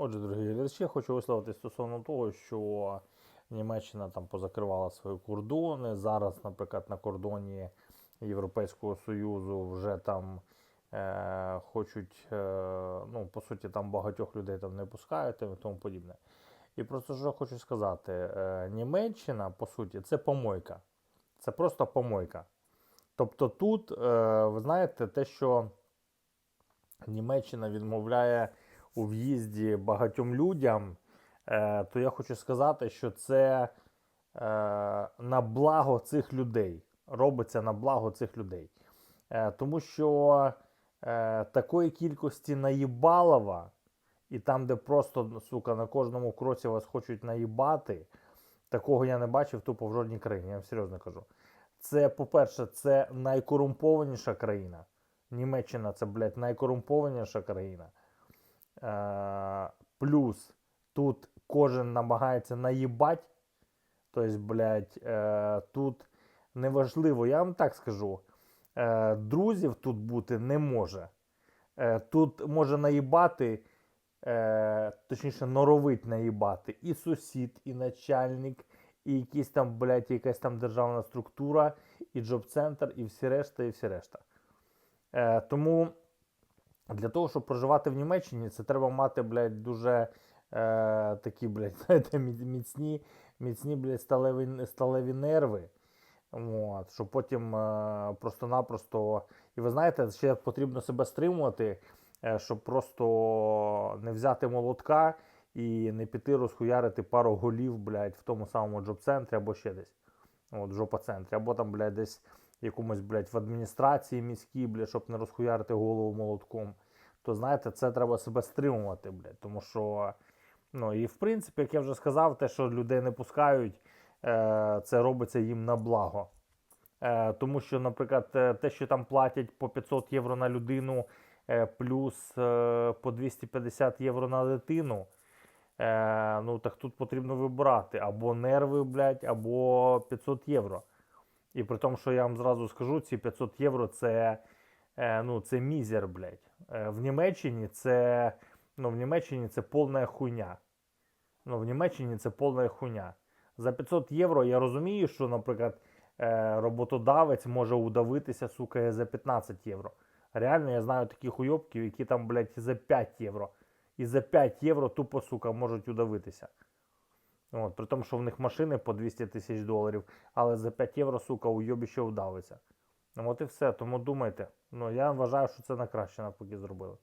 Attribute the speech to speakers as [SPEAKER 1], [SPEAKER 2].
[SPEAKER 1] Отже, дорогі глядачі, я хочу висловити стосовно того, що Німеччина там позакривала свої кордони. Зараз, наприклад, на кордоні Європейського Союзу вже там е, хочуть, е, ну, по суті, там багатьох людей там не пускають і тому подібне. І просто що хочу сказати: е, Німеччина, по суті, це помойка. Це просто помойка. Тобто тут, е, ви знаєте, те, що Німеччина відмовляє у в'їзді багатьом людям, е, то я хочу сказати, що це е, на благо цих людей. Робиться на благо цих людей. Е, тому що такої кількості наїбалова, і там, де просто, сука, на кожному кроці вас хочуть наїбати, такого я не бачив тупо в жодній країні, я вам серйозно кажу. Це, по-перше, це найкорумпованіша країна. Німеччина це, блядь, найкорумпованіша країна. Е, плюс тут кожен намагається наїбать. Тобто, блядь, е, тут неважливо, я вам так скажу. Е, друзів тут бути не може. Тут може наїбати, точніше, норовить наїбати і сусід, і начальник, і якийсь там, блядь, якась там державна структура, і джоб-центр, і всі решта, і всі решта. Тому для того, щоб проживати в Німеччині, це треба мати, блядь, дуже е, такі, блядь, знаєте, міцні, міцні, блядь, сталеві, сталеві нерви. От, щоб потім е, просто-напросто. І ви знаєте, ще потрібно себе стримувати, е, щоб просто не взяти молотка і не піти розхуярити пару голів, блядь, в тому самому джоб-центрі або ще десь. От, жопа-центрі, або там, блядь, десь якомусь, блядь, в адміністрації міській, блядь, щоб не розхуярити голову молотком. То знаєте, це треба себе стримувати, блядь, тому що. Ну і в принципі, як я вже сказав, те, що людей не пускають, е, це робиться їм на благо. Е, тому що, наприклад, е, те, що там платять по 500 євро на людину, плюс по 250 євро на дитину. Е, ну так тут потрібно вибирати або нерви, блядь, або 500 євро. І при тому, що я вам зразу скажу, ці 500 євро це, е, ну, це мізер, блядь. Е, в Німеччині це, ну, в Німеччині це повна хуйня. Ну, в Німеччині це повна хуйня. За 500 євро я розумію, що, наприклад, е, роботодавець може удавитися, сука, за 15 євро. Реально, я знаю таких уйобків, які там, блядь, за 5 євро. І за 5 євро тупо, сука, можуть удавитися. От, при тому, що в них машини по 200 тисяч доларів, але за 5 євро, сука, у уйобіще вдавиться. Ну, от і все. Тому думайте. Ну, я вважаю, що це на краще навпаки зробили.